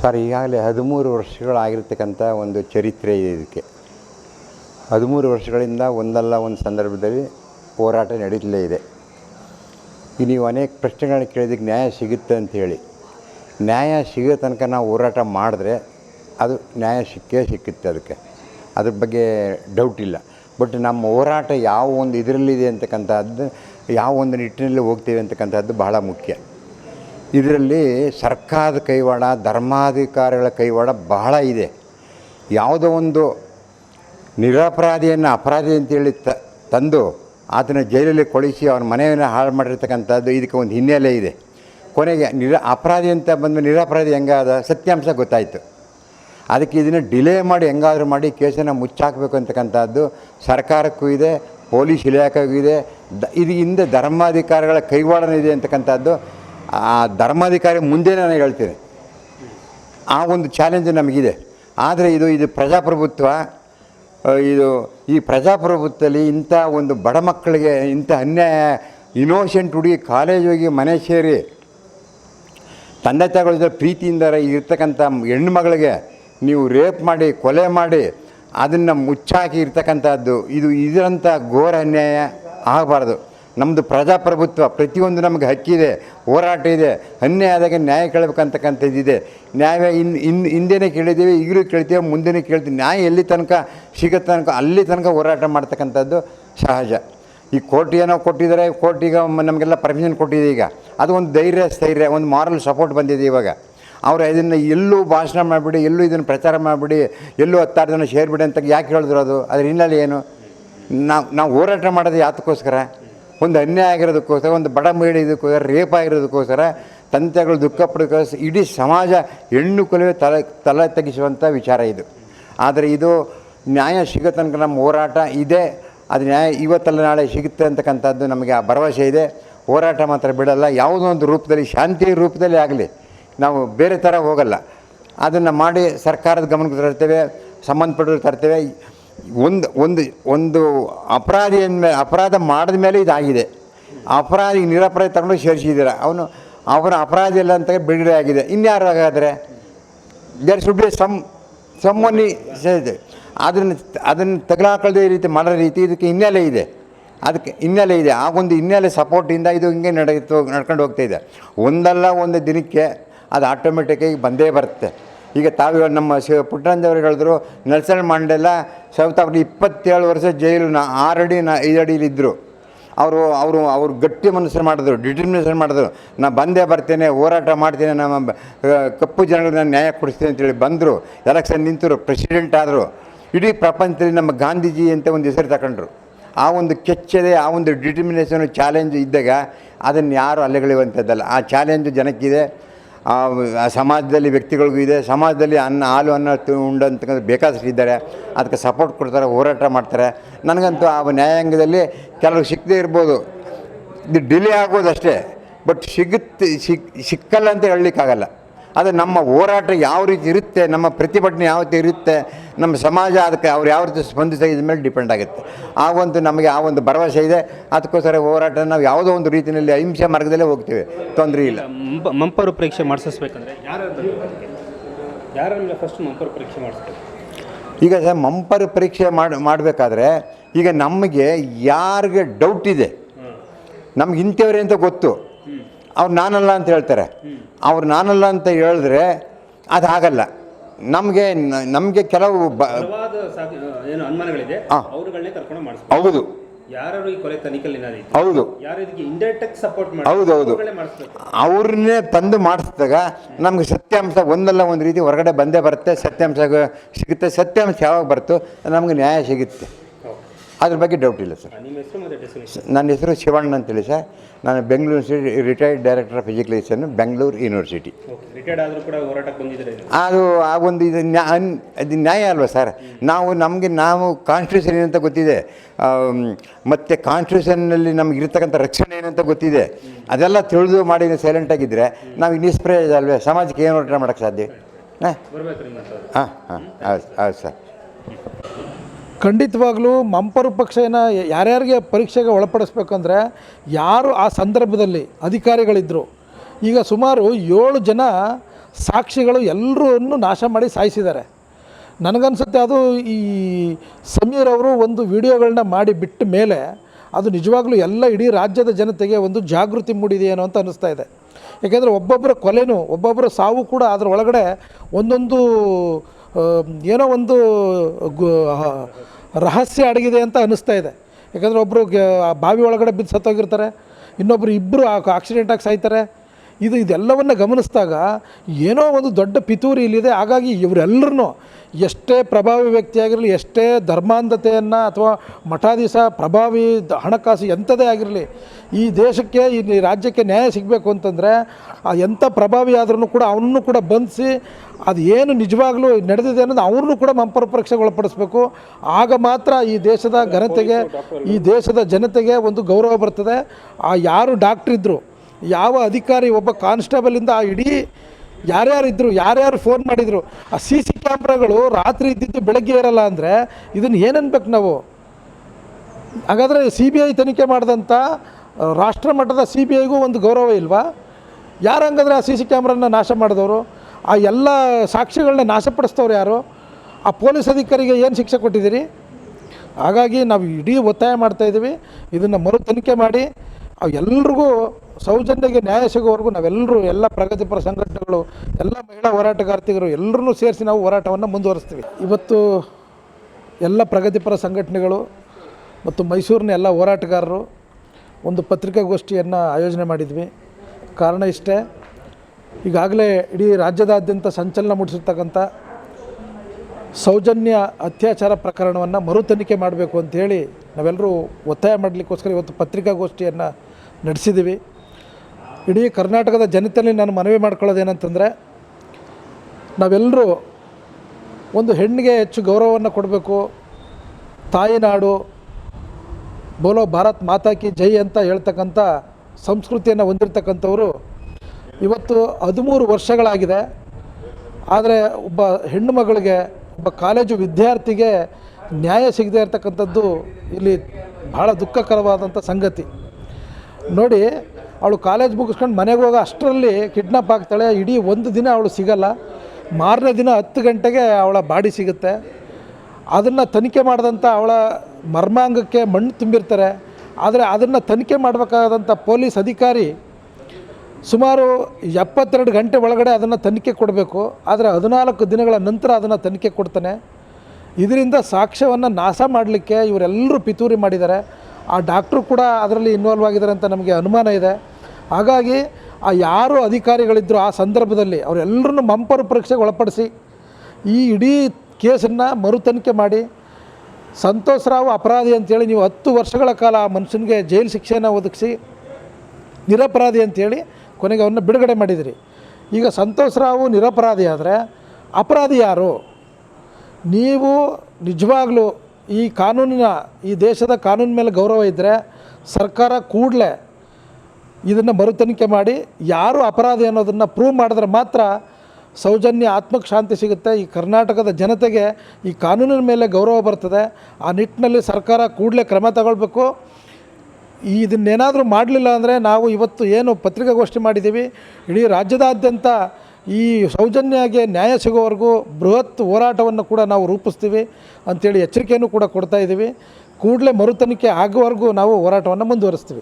Sir, ಈಗಾಗಲೇ ಹದಿಮೂರು ವರ್ಷಗಳಾಗಿರ್ತಕ್ಕಂಥ ಒಂದು ಚರಿತ್ರೆ ಇದೆ ಇದಕ್ಕೆ. ಹದಿಮೂರು ವರ್ಷಗಳಿಂದ ಒಂದಲ್ಲ ಒಂದು ಸಂದರ್ಭದಲ್ಲಿ ಹೋರಾಟ ನಡೀತಲೇ ಇದೆ. ನೀವು ಅನೇಕ ಪ್ರಶ್ನೆಗಳನ್ನ ಕೇಳಿದಕ್ಕೆ ನ್ಯಾಯ ಸಿಗುತ್ತೆ ಅಂತ ಹೇಳಿ. ನ್ಯಾಯ ಸಿಗೋ ತನಕ ನಾವು ಹೋರಾಟ ಮಾಡಿದ್ರೆ ಅದು ನ್ಯಾಯ ಸಿಕ್ಕೇ ಸಿಕ್ಕುತ್ತೆ ಅದಕ್ಕೆ. ಅದ್ರ ಬಗ್ಗೆ ಡೌಟ್ ಇಲ್ಲ. ಬಟ್ ನಮ್ಮ ಹೋರಾಟ ಯಾವ ಒಂದು ಇದರಲ್ಲಿದೆ ಅಂತಕ್ಕಂಥದ್ದು, ಯಾವ ಒಂದು ನಿಟ್ಟಿನಲ್ಲಿ ಹೋಗ್ತೀವಿ ಅಂತಕ್ಕಂಥದ್ದು ಬಹಳ ಮುಖ್ಯ. ಇದರಲ್ಲಿ ಸರ್ಕಾರದ ಕೈವಾಡ, ಧರ್ಮಾಧಿಕಾರಿಗಳ ಕೈವಾಡ ಬಹಳ ಇದೆ. ಯಾವುದೋ ಒಂದು ನಿರಪರಾಧಿಯನ್ನು ಅಪರಾಧಿ ಅಂತೇಳಿ ತ, ತಂದು ಆತನ ಜೈಲಲ್ಲಿ ಕೊಳಿಸಿ ಅವನ ಮನೆಯನ್ನು ಹಾಳು ಮಾಡಿರ್ತಕ್ಕಂಥದ್ದು ಇದಕ್ಕೆ ಒಂದು ಹಿನ್ನೆಲೆ ಇದೆ. ಕೊನೆಗೆ ನಿರ, ಅಪರಾಧಿ ಅಂತ ಬಂದ ನಿರಪರಾಧಿ ಹೆಂಗಾದ? ಸತ್ಯಾಂಶ ಗೊತ್ತಾಯಿತು. ಅದಕ್ಕೆ ಇದನ್ನು ಡಿಲೇ ಮಾಡಿ ಹೆಂಗಾದರೂ ಮಾಡಿ ಕೇಸನ್ನು ಮುಚ್ಚಾಕಬೇಕು ಅಂತಕ್ಕಂಥದ್ದು ಸರ್ಕಾರಕ್ಕೂ ಇದೆ, ಪೊಲೀಸ್ ಇಲಾಖೆಗೂ ಇದೆ. ದ, ಇದು ಹಿಂದೆ ಧರ್ಮಾಧಿಕಾರಿಗಳ ಕೈವಾಡನೂ ಇದೆ ಅಂತಕ್ಕಂಥದ್ದು ಆ ಧರ್ಮಾಧಿಕಾರಿ ಮುಂದೆ ನಾನು ಹೇಳ್ತೀನಿ. ಆ ಒಂದು ಚಾಲೆಂಜ್ ನಮಗಿದೆ. ಆದರೆ ಇದು ಇದು ಪ್ರಜಾಪ್ರಭುತ್ವ ಇದು ಈ ಪ್ರಜಾಪ್ರಭುತ್ವದಲ್ಲಿ ಇಂಥ ಒಂದು ಬಡ ಮಕ್ಕಳಿಗೆ ಇಂಥ ಅನ್ಯಾಯ ಇನೋಸೆಂಟ್ ಹುಡುಗಿ ಕಾಲೇಜ್ ಹೋಗಿ ಮನೆ ಸೇರಿ, ತಂದೆ ತಾಯಿಗಳ ಜೊತೆ ಪ್ರೀತಿಯಿಂದ ಇರ್ತಕ್ಕಂಥ ಹೆಣ್ಣು ಮಗಳಿಗೆ ನೀವು ರೇಪ್ ಮಾಡಿ, ಕೊಲೆ ಮಾಡಿ, ಅದನ್ನು ಮುಚ್ಚಾಕಿ ಇರ್ತಕ್ಕಂಥದ್ದು, ಇದು ಇದರಂಥ ಘೋರ ಅನ್ಯಾಯ ಆಗಬಾರ್ದು. ನಮ್ಮದು ಪ್ರಜಾಪ್ರಭುತ್ವ ಪ್ರತಿಯೊಂದು ನಮಗೆ ಹಕ್ಕಿದೆ ಹೋರಾಟ ಇದೆ ಅನ್ಯಾಯ ಆದಾಗ ನ್ಯಾಯ ಕೇಳಬೇಕಂತಕ್ಕಂಥದ್ದಿದೆ ನ್ಯಾಯ ಇನ್ ಇನ್, ಹಿಂದೆನೇ ಕೇಳಿದ್ದೀವಿ, ಈಗಲೂ ಕೇಳ್ತೀವಿ, ಮುಂದೆನೇ ಕೇಳ್ತೀವಿ. ನ್ಯಾಯ ಎಲ್ಲಿ ತನಕ ಸಿಗೋ ತನಕ, ಅಲ್ಲಿ ತನಕ ಹೋರಾಟ ಮಾಡ್ತಕ್ಕಂಥದ್ದು ಸಹಜ. ಈ ಕೋರ್ಟ್ ಏನೋ ಕೊಟ್ಟಿದ್ದಾರೆ ಕೋರ್ಟ್ ಈಗ ನಮಗೆಲ್ಲ ಪರ್ಮಿಷನ್ ಕೊಟ್ಟಿದೆ ಈಗ. ಅದು ಒಂದು ಧೈರ್ಯ, ಸ್ಥೈರ್ಯ, ಒಂದು ಮಾರಲ್ ಸಪೋರ್ಟ್ ಬಂದಿದೆ ಇವಾಗ. ಅವರು ಇದನ್ನು ಎಲ್ಲೂ ಭಾಷಣ ಮಾಡಿಬಿಡಿ, ಎಲ್ಲೂ ಇದನ್ನು ಪ್ರಚಾರ ಮಾಡಿಬಿಡಿ, ಎಲ್ಲೂ ಹತ್ತಾರು ಜನ ಸೇರಿಬಿಡಿ ಅಂತ ಯಾಕೆ ಹೇಳಿದ್ರು ಅದು? ಅದ್ರ ಹಿನ್ನೆಲೆ ಏನು? ನಾವು ನಾವು ಹೋರಾಟ ಮಾಡೋದು ಯಾತಕ್ಕೋಸ್ಕರ? ಒಂದು ಅನ್ಯಾಯ ಆಗಿರೋದಕ್ಕೋಸ್ಕರ, ಒಂದು ಬಡ ಮಹಿಳೆ ಇದಕ್ಕೋಸ್ಕರ, ರೇಪ್ ಆಗಿರೋದಕ್ಕೋಸ್ಕರ ತಂತೆಗಳು ದುಃಖ ಪಡೋಕ್ಕೋಸ್ಕರ ಇಡೀ ಸಮಾಜ ಹೆಣ್ಣು ಕೊಲೆ ತಲೆ ತಲೆ ತೆಗಿಸುವಂಥ ವಿಚಾರ ಇದು. ಆದರೆ ಇದು ನ್ಯಾಯ ಸಿಗೋ ತನಕ ನಮ್ಮ ಹೋರಾಟ ಇದೆ. ಅದು ನ್ಯಾಯ ಇವತ್ತಲ್ಲ ನಾಳೆ ಸಿಗುತ್ತೆ ಅಂತಕ್ಕಂಥದ್ದು ನಮಗೆ ಆ ಭರವಸೆ ಇದೆ. ಹೋರಾಟ ಮಾತ್ರ ಬಿಡಲ್ಲ, ಯಾವುದೋ ಒಂದು ರೂಪದಲ್ಲಿ, ಶಾಂತಿ ರೂಪದಲ್ಲಿ ಆಗಲಿ, ನಾವು ಬೇರೆ ಥರ ಹೋಗಲ್ಲ. ಅದನ್ನು ಮಾಡಿ ಸರ್ಕಾರದ ಗಮನಕ್ಕೆ ತರ್ತೇವೆ ಸಂಬಂಧಪಟ್ಟರು ತರ್ತೇವೆ. ಒಂದು ಒಂದು ಒಂದು ಅಪರಾಧಿ ಅಂದಮೇಲೆ ಅಪರಾಧ ಮಾಡಿದ ಮೇಲೆ ಇದಾಗಿದೆ. ಅಪರಾಧಿ ನಿರಪರಾಧಿ ತಗೊಂಡು ಸೇರಿಸಿದ್ದೀರ. ಅವನು ಅವನ ಅಪರಾಧಿ ಇಲ್ಲ ಅಂತ ಬಿಡುಗಡೆ ಆಗಿದೆ. ಇನ್ಯಾರು ಹಾಗಾದರೆ? ದೇರ್ ಶುಡ್ ಬಿ ಸಮ್ ಸಮ್ಮನಿ ಸೇರಿದೆ ಅದನ್ನು ಅದನ್ನು ತಗಲಾಕೊಳ್ಳದೆ ಈ ರೀತಿ ಮಾಡೋ ರೀತಿ ಇದಕ್ಕೆ ಹಿನ್ನೆಲೆ ಇದೆ. ಅದಕ್ಕೆ ಹಿನ್ನೆಲೆ ಇದೆ. ಆಗೊಂದು ಹಿನ್ನೆಲೆ ಸಪೋರ್ಟಿಂದ ಇದು ಹಿಂಗೆ ನಡೆಯುತ್ತೋ ನಡ್ಕೊಂಡು ಹೋಗ್ತಾ ಇದೆ. ಒಂದಲ್ಲ ಒಂದು ದಿನಕ್ಕೆ ಅದು ಆಟೋಮೆಟಿಕ್ಕಾಗಿ ಬಂದೇ ಬರುತ್ತೆ. ಈಗ ತಾವು ನಮ್ಮ ಶಿವ ಪುಟ್ಟರಂಜವ್ರು ಹೇಳಿದ್ರು, ನೆಲ್ಸನ್ ಮಂಡೆಲ್ಲ ಸೌತ್ ಆಫ್ರಿಕಾ ಇಪ್ಪತ್ತೇಳು ವರ್ಷ ಜೈಲು ನಾ ಆರಡಿ ನಾ ಐದು ಅವರು ಅವರು ಅವರು ಅವ್ರು ಗಟ್ಟಿ ಮನಸ್ಸು ಮಾಡಿದ್ರು ಡಿಟರ್ಮಿನೇಷನ್ ಮಾಡಿದ್ರು. ನಾ ಬಂದೇ ಬರ್ತೇನೆ, ಹೋರಾಟ ಮಾಡ್ತೇನೆ, ನಮ್ಮ ಕಪ್ಪು ಜನಗಳನ್ನ ನಾನು ನ್ಯಾಯ ಕೊಡಿಸ್ತೇನೆ ಅಂತೇಳಿ ಬಂದರು. ಎಲೆಕ್ಷನ್ ನಿಂತರು ಪ್ರೆಸಿಡೆಂಟ್ ಆದರು. ಇಡೀ ಪ್ರಪಂಚದಲ್ಲಿ ನಮ್ಮ ಗಾಂಧೀಜಿ ಅಂತ ಒಂದು ಹೆಸರು ತಗೊಂಡ್ರು. ಆ ಒಂದು ಕೆಚ್ಚದೆ, ಆ ಒಂದು ಡಿಟರ್ಮಿನೇಷನ್ ಚಾಲೆಂಜ್ ಇದ್ದಾಗ ಅದನ್ನು ಯಾರು ಅಲ್ಲಗಳಿವಂಥದ್ದಲ್ಲ ಆ ಚಾಲೆಂಜು ಜನಕ್ಕಿದೆ. ಆ ಸಮಾಜದಲ್ಲಿ ವ್ಯಕ್ತಿಗಳಿಗೂ ಇದೆ. ಸಮಾಜದಲ್ಲಿ ಅನ್ನ, ಹಾಲು, ಅನ್ನ ಉಂಡಂತಕ್ಕಂಥ ಬೇಕಾದಷ್ಟು ಇದ್ದಾರೆ ಅದಕ್ಕೆ ಸಪೋರ್ಟ್ ಕೊಡ್ತಾರೆ, ಹೋರಾಟ ಮಾಡ್ತಾರೆ. ನನಗಂತೂ ಆ ನ್ಯಾಯಾಂಗದಲ್ಲಿ ಕೆಲವು ಸಿಕ್ಕದೇ ಇರ್ಬೋದು. ಇದು ಡಿಲೇ ಆಗೋದಷ್ಟೇ. ಬಟ್ ಸಿಗುತ್ತೆ, ಸಿಕ್, ಸಿಕ್ಕಲ್ಲ ಅಂತ ಹೇಳಲಿಕ್ಕಾಗಲ್ಲ. ಅದು ನಮ್ಮ ಹೋರಾಟ ಯಾವ ರೀತಿ ಇರುತ್ತೆ ನಮ್ಮ ಪ್ರತಿಭಟನೆ ಯಾವ ರೀತಿ ಇರುತ್ತೆ ನಮ್ಮ ಸಮಾಜ ಅದಕ್ಕೆ ಅವ್ರು ಯಾವ ರೀತಿ ಸ್ಪಂದಿಸ್ತಾ ಇದ್ರ ಮೇಲೆ ಡಿಪೆಂಡ್ ಆಗುತ್ತೆ. ಆ ಒಂದು ನಮಗೆ ಆ ಒಂದು ಭರವಸೆ ಇದೆ ಅದಕ್ಕೋಸ್ಕರ ಹೋರಾಟ ನಾವು ಯಾವುದೋ ಒಂದು ರೀತಿಯಲ್ಲಿ ಅಹಿಂಸೆ ಮಾರ್ಗದಲ್ಲೇ ಹೋಗ್ತೇವೆ ತೊಂದರೆ ಇಲ್ಲ. ಮಂಪ ಮಂಪರು ಪರೀಕ್ಷೆ ಮಾಡಿಸ್ಬೇಕಂದ್ರೆ ಯಾರನ್ನ ಫಸ್ಟ್ ಮಂಪರು ಪರೀಕ್ಷೆ ಮಾಡಿಸ್ಬೇಕು? ಈಗ ಸರ್ ಮಂಪರು ಪರೀಕ್ಷೆ ಮಾಡಿ ಮಾಡಬೇಕಾದ್ರೆ ಈಗ ನಮಗೆ ಯಾರಿಗೆ ಡೌಟ್ ಇದೆ ನಮ್ಗೆ ಇಂಥವ್ರೆ ಅಂತ ಗೊತ್ತು. ಅವ್ರು ನಾನಲ್ಲ ಅಂತ ಹೇಳ್ತಾರೆ. ಅವ್ರು ನಾನಲ್ಲ ಅಂತ ಹೇಳಿದ್ರೆ ಅದು ಆಗಲ್ಲ ನಮಗೆ ನಮಗೆ ಕೆಲವು ಬ ಏನು ಅನುಮಾನಗಳಿದೆ ಹಾ. ಅವರುಗಳನ್ನೇ ಕರ್ಕೊಂಡು ಹೌದು. ಯಾರು ಈ ಕೊಲೆ ತನಿಖೆಯಲ್ಲಿ ಹೌದು. ಯಾರು ಇದಕ್ಕೆ ಇಂಡೈರೆಕ್ಟ್ ಸಪೋರ್ಟ್ ಮಾಡಿ ಹೌದು, ಹೌದು. ಅವ್ರನ್ನೇ ತಂದು ಮಾಡಿಸಿದಾಗ ನಮಗೆ ಸತ್ಯಾಂಶ ಒಂದಲ್ಲ ಒಂದು ರೀತಿ ಹೊರಗಡೆ ಬಂದೇ ಬರುತ್ತೆ. ಸತ್ಯಾಂಶ ಸಿಗುತ್ತೆ. ಸತ್ಯಾಂಶ ಯಾವಾಗ ಬರ್ತೋ ನಮಗೆ ನ್ಯಾಯ ಸಿಗುತ್ತೆ. ಅದ್ರ ಬಗ್ಗೆ ಡೌಟ್ ಇಲ್ಲ ಸರ್ ನನ್ನ ಹೆಸರು ಶಿವಣ್ಣ ಅಂತೇಳಿ ಸರ್ ನಾನು Bengaluru university retired director of education Bengaluru university ಅದು ಆ ಒಂದು ಇದು ಅದು ನ್ಯಾಯ ಅಲ್ವಾ ಸರ್ ನಾವು ನಮಗೆ ನಾವು ಕಾನ್ಸ್ಟಿಟ್ಯೂಷನ್ ಏನಂತ ಗೊತ್ತಿದೆ. ಮತ್ತು ಕಾನ್ಸ್ಟಿಟ್ಯೂಷನ್ನಲ್ಲಿ ನಮ್ಗೆ ಇರ್ತಕ್ಕಂಥ ರಕ್ಷಣೆ ಏನಂತ ಗೊತ್ತಿದೆ. ಅದೆಲ್ಲ ತಿಳಿದು ಮಾಡಿ ಸೈಲೆಂಟಾಗಿದ್ದರೆ ನಾವು ನಿಸ್ಪ್ರಯೋಜ ಅಲ್ವೇ? ಸಮಾಜಕ್ಕೆ ಏನು ಹೋರಾಟ ಮಾಡೋಕ್ಕೆ ಸಾಧ್ಯ? ಹಾಂ? ಹಾಂ ಹಾಂ ಹೌದು ಹೌದು ಸರ್ ಖಂಡಿತವಾಗ್ಲೂ ಮಂಪರು ಪಕ್ಷನ ಯಾರ್ಯಾರಿಗೆ ಪರೀಕ್ಷೆಗೆ ಒಳಪಡಿಸ್ಬೇಕಂದ್ರೆ ಯಾರು ಆ ಸಂದರ್ಭದಲ್ಲಿ ಅಧಿಕಾರಿಗಳಿದ್ದರು ಈಗ ಸುಮಾರು ಏಳು ಜನ ಸಾಕ್ಷಿಗಳು ಎಲ್ಲರನ್ನು ನಾಶ ಮಾಡಿ ಸಾಯಿಸಿದ್ದಾರೆ. ನನಗನ್ಸುತ್ತೆ ಅದು ಈ ಸಮೀರ್ ಅವರು ಒಂದು ವಿಡಿಯೋಗಳನ್ನ ಮಾಡಿ ಬಿಟ್ಟ ಮೇಲೆ ಅದು ನಿಜವಾಗ್ಲೂ ಎಲ್ಲ ಇಡೀ ರಾಜ್ಯದ ಜನತೆಗೆ ಒಂದು ಜಾಗೃತಿ ಮೂಡಿದೆ ಏನೋ ಅಂತ ಅನ್ನಿಸ್ತಾ ಇದೆ. ಯಾಕೆಂದರೆ ಒಬ್ಬೊಬ್ಬರ ಕೊಲೆನೂ ಒಬ್ಬೊಬ್ಬರ ಸಾವು ಕೂಡ ಅದರ ಒಳಗಡೆ ಒಂದೊಂದು ಏನೋ ಒಂದು ರಹಸ್ಯ ಅಡಗಿದೆ ಅಂತ ಅನ್ನಿಸ್ತಾ ಇದೆ. ಯಾಕಂದರೆ ಒಬ್ಬರು ಬಾವಿ ಒಳಗಡೆ ಬಿದ್ದು ಸತ್ತೋಗಿರ್ತಾರೆ ಇನ್ನೊಬ್ಬರು ಇಬ್ಬರು ಆಕ್ಸಿಡೆಂಟಾಗಿ ಸಾಯ್ತಾರೆ ಇದು ಇದೆಲ್ಲವನ್ನು ಗಮನಿಸಿದಾಗ ಏನೋ ಒಂದು ದೊಡ್ಡ ಪಿತೂರಿ ಇಲ್ಲಿದೆ. ಹಾಗಾಗಿ ಇವರೆಲ್ಲರೂ ಎಷ್ಟೇ ಪ್ರಭಾವಿ ವ್ಯಕ್ತಿಯಾಗಿರಲಿ, ಎಷ್ಟೇ ಧರ್ಮಾಂಧತೆಯನ್ನು ಅಥವಾ ಮಠಾಧೀಶ, ಪ್ರಭಾವಿ ಹಣಕಾಸು ಎಂಥದೇ ಆಗಿರಲಿ, ಈ ದೇಶಕ್ಕೆ, ಈ ರಾಜ್ಯಕ್ಕೆ ನ್ಯಾಯ ಸಿಗಬೇಕು ಅಂತಂದರೆ ಆ ಎಂಥ ಪ್ರಭಾವಿ ಆದ್ರೂ ಕೂಡ ಅವನನ್ನು ಕೂಡ ಬಂಧಿಸಿ ಅದು ಏನು ನಿಜವಾಗ್ಲೂ ನಡೆದಿದೆ ಅನ್ನೋದು ಅವ್ರನ್ನೂ ಕೂಡ ಮಂಪರ ಪರೀಕ್ಷೆಗೆ ಒಳಪಡಿಸ್ಬೇಕು. ಆಗ ಮಾತ್ರ ಈ ದೇಶದ ಘನತೆಗೆ, ಈ ದೇಶದ ಜನತೆಗೆ ಒಂದು ಗೌರವ ಬರ್ತದೆ. ಆ ಯಾರು ಡಾಕ್ಟ್ರ್ ಇದ್ದರು ಯಾವ ಅಧಿಕಾರಿ, ಒಬ್ಬ ಕಾನ್ಸ್ಟೇಬಲಿಂದ ಆ ಇಡೀ ಯಾರ್ಯಾರು ಇದ್ದರು ಯಾರ್ಯಾರು ಫೋನ್ ಮಾಡಿದರು, ಆ ಸಿ ಸಿ ಕ್ಯಾಮ್ರಾಗಳು ರಾತ್ರಿ ಇದ್ದಿದ್ದು ಬೆಳಗ್ಗೆ ಇರಲ್ಲ ಅಂದರೆ ಇದನ್ನು ಏನನ್ಬೇಕು ನಾವು? ಹಾಗಾದರೆ ಸಿ ಬಿ ಐ ತನಿಖೆ ಮಾಡಿದಂಥ ರಾಷ್ಟ್ರ ಮಟ್ಟದ ಸಿ ಬಿ ಐಗೂ ಒಂದು ಗೌರವ ಇಲ್ವಾ? ಯಾರು ಹಂಗಂದ್ರೆ ಆ ಸಿ ಸಿ ಕ್ಯಾಮ್ರನ್ನ ನಾಶ ಮಾಡಿದವರು? ಆ ಎಲ್ಲ ಸಾಕ್ಷಿಗಳನ್ನ ನಾಶಪಡಿಸ್ತವ್ರು ಯಾರು? ಆ ಪೊಲೀಸ್ ಅಧಿಕಾರಿಗೆ ಏನು ಶಿಕ್ಷೆ ಕೊಟ್ಟಿದ್ದೀರಿ? ಹಾಗಾಗಿ ನಾವು ಇಡೀ ಒತ್ತಾಯ ಮಾಡ್ತಾಯಿದ್ದೀವಿ ಇದನ್ನು ಮರು ತನಿಖೆ ಮಾಡಿ ಅವು ಎಲ್ರಿಗೂ ಸೌಜನ್ಯಗೆ ನ್ಯಾಯ ಸಿಗೋವರೆಗೂ ನಾವೆಲ್ಲರೂ ಎಲ್ಲ ಪ್ರಗತಿಪರ ಸಂಘಟನೆಗಳು, ಎಲ್ಲ ಮಹಿಳಾ ಹೋರಾಟಗಾರ್ತಿಗರು ಎಲ್ಲರನ್ನೂ ಸೇರಿಸಿ ನಾವು ಹೋರಾಟವನ್ನು ಮುಂದುವರಿಸ್ತೀವಿ. ಇವತ್ತು ಎಲ್ಲ ಪ್ರಗತಿಪರ ಸಂಘಟನೆಗಳು ಮತ್ತು ಮೈಸೂರಿನ ಎಲ್ಲ ಹೋರಾಟಗಾರರು ಒಂದು ಪತ್ರಿಕಾಗೋಷ್ಠಿಯನ್ನು ಆಯೋಜನೆ ಮಾಡಿದ್ವಿ. ಕಾರಣ ಇಷ್ಟೇ, ಈಗಾಗಲೇ ಇಡೀ ರಾಜ್ಯದಾದ್ಯಂತ ಸಂಚಲನ ಮೂಡಿಸಿರ್ತಕ್ಕಂಥ ಸೌಜನ್ಯ ಅತ್ಯಾಚಾರ ಪ್ರಕರಣವನ್ನು ಮರು ತನಿಖೆ ಮಾಡಬೇಕು ಅಂಥೇಳಿ ನಾವೆಲ್ಲರೂ ಒತ್ತಾಯ ಮಾಡಲಿಕ್ಕೋಸ್ಕರ ಇವತ್ತು ಪತ್ರಿಕಾಗೋಷ್ಠಿಯನ್ನು ನಡೆಸಿದ್ದೀವಿ. ಇಡೀ ಕರ್ನಾಟಕದ ಜನತೆಯಲ್ಲಿ ನಾನು ಮನವಿ ಮಾಡ್ಕೊಳ್ಳೋದೇನಂತಂದರೆ ನಾವೆಲ್ಲರೂ ಒಂದು ಹೆಣ್ಣಿಗೆ ಹೆಚ್ಚು ಗೌರವವನ್ನು ಕೊಡಬೇಕು. ತಾಯಿನಾಡು ಬೋಲೋ ಭಾರತ್ ಮಾತಾಕಿ ಜೈ ಅಂತ ಹೇಳ್ತಕ್ಕಂಥ ಸಂಸ್ಕೃತಿಯನ್ನು ಹೊಂದಿರತಕ್ಕಂಥವರು ಇವತ್ತು ಹದಿಮೂರು ವರ್ಷಗಳಾಗಿದೆ. ಆದರೆ ಒಬ್ಬ ಹೆಣ್ಣು ಮಗಳಿಗೆ, ಒಬ್ಬ ಕಾಲೇಜು ವಿದ್ಯಾರ್ಥಿಗೆ ನ್ಯಾಯ ಸಿಗದೇ ಇರತಕ್ಕಂಥದ್ದು ಇಲ್ಲಿ ಭಾಳ ದುಃಖಕರವಾದಂಥ ಸಂಗತಿ. ನೋಡಿ ಅವಳು ಕಾಲೇಜ್ ಮುಗಿಸ್ಕೊಂಡು ಮನೆಗೆ ಹೋಗೋ ಅಷ್ಟರಲ್ಲಿ ಕಿಡ್ನಾಪ್ ಆಗ್ತಾಳೆ. ಇಡೀ ಒಂದು ದಿನ ಅವಳು ಸಿಗಲ್ಲ. ಮಾರನೇ ದಿನ ಹತ್ತು ಗಂಟೆಗೆ ಅವಳ ಬಾಡಿ ಸಿಗುತ್ತೆ. ಅದನ್ನು ತನಿಖೆ ಮಾಡಿದಂಥ ಅವಳ ಮರ್ಮಾಂಗಕ್ಕೆ ಮಣ್ಣು ತುಂಬಿರ್ತಾರೆ. ಆದರೆ ಅದನ್ನು ತನಿಖೆ ಮಾಡಬೇಕಾದಂಥ ಪೊಲೀಸ್ ಅಧಿಕಾರಿ ಸುಮಾರು ಎಪ್ಪತ್ತೆರಡು ಗಂಟೆ ಒಳಗಡೆ ಅದನ್ನು ತನಿಖೆ ಕೊಡಬೇಕು. ಆದರೆ ಹದಿನಾಲ್ಕು ದಿನಗಳ ನಂತರ ಅದನ್ನು ತನಿಖೆ ಕೊಡ್ತಾನೆ. ಇದರಿಂದ ಸಾಕ್ಷ್ಯವನ್ನು ನಾಶ ಮಾಡಲಿಕ್ಕೆ ಇವರೆಲ್ಲರೂ ಪಿತೂರಿ ಮಾಡಿದ್ದಾರೆ. ಆ ಡಾಕ್ಟ್ರು ಕೂಡ ಅದರಲ್ಲಿ ಇನ್ವಾಲ್ವ್ ಆಗಿದ್ದಾರೆ ಅಂತ ನಮಗೆ ಅನುಮಾನ ಇದೆ. ಹಾಗಾಗಿ ಆ ಯಾರು ಅಧಿಕಾರಿಗಳಿದ್ದರು ಆ ಸಂದರ್ಭದಲ್ಲಿ ಅವರೆಲ್ಲರನ್ನು ಮಂಪರು ಪರೀಕ್ಷೆಗೆ ಒಳಪಡಿಸಿ ಈ ಇಡೀ ಕೇಸನ್ನು ಮರು ತನಿಖೆ ಮಾಡಿ, ಸಂತೋಷ್ ರಾವ್ ಅಪರಾಧಿ ಅಂತೇಳಿ ನೀವು ಹತ್ತು ವರ್ಷಗಳ ಕಾಲ ಆ ಮನುಷ್ಯನಿಗೆ ಜೈಲು ಶಿಕ್ಷೆಯನ್ನು ಒದಗಿಸಿ ನಿರಪರಾಧಿ ಅಂತೇಳಿ ಕೊನೆಗೆ ಅವನ್ನ ಬಿಡುಗಡೆ ಮಾಡಿದಿರಿ. ಈಗ ಸಂತೋಷ್ ರಾವು ನಿರಪರಾಧಿ ಆದರೆ ಅಪರಾಧಿ ಯಾರು? ನೀವು ನಿಜವಾಗ್ಲೂ ಈ ಕಾನೂನಿನ, ಈ ದೇಶದ ಕಾನೂನು ಮೇಲೆ ಗೌರವ ಇದ್ದರೆ ಸರ್ಕಾರ ಕೂಡಲೇ ಇದನ್ನು ಮರುತನಿಖೆ ಮಾಡಿ ಯಾರು ಅಪರಾಧಿ ಅನ್ನೋದನ್ನು ಪ್ರೂವ್ ಮಾಡಿದ್ರೆ ಮಾತ್ರ ಸೌಜನ್ಯ ಆತ್ಮಕ್ಕೆ ಶಾಂತಿ ಸಿಗುತ್ತೆ. ಈ ಕರ್ನಾಟಕದ ಜನತೆಗೆ ಈ ಕಾನೂನಿನ ಮೇಲೆ ಗೌರವ ಬರ್ತದೆ. ಆ ನಿಟ್ಟಿನಲ್ಲಿ ಸರ್ಕಾರ ಕೂಡಲೇ ಕ್ರಮ ತಗೊಳ್ಬೇಕು. ಈ ಇದನ್ನೇನಾದರೂ ಮಾಡಲಿಲ್ಲ ಅಂದರೆ ನಾವು ಇವತ್ತು ಏನು ಪತ್ರಿಕಾಗೋಷ್ಠಿ ಮಾಡಿದ್ದೀವಿ. ಇಡೀ ರಾಜ್ಯದಾದ್ಯಂತ ಈ ಸೌಜನ್ಯಗೆ ನ್ಯಾಯ ಸಿಗೋವರೆಗೂ ಬೃಹತ್ ಹೋರಾಟವನ್ನು ಕೂಡ ನಾವು ರೂಪಿಸ್ತೀವಿ ಅಂಥೇಳಿ ಎಚ್ಚರಿಕೆಯನ್ನು ಕೂಡ ಕೊಡ್ತಾ ಇದ್ದೀವಿ. ಕೂಡಲೇ ಮರುತನಿಕೆ ಆಗುವವರೆಗೂ ನಾವು ಹೋರಾಟವನ್ನು ಮುಂದುವರಿಸ್ತೀವಿ.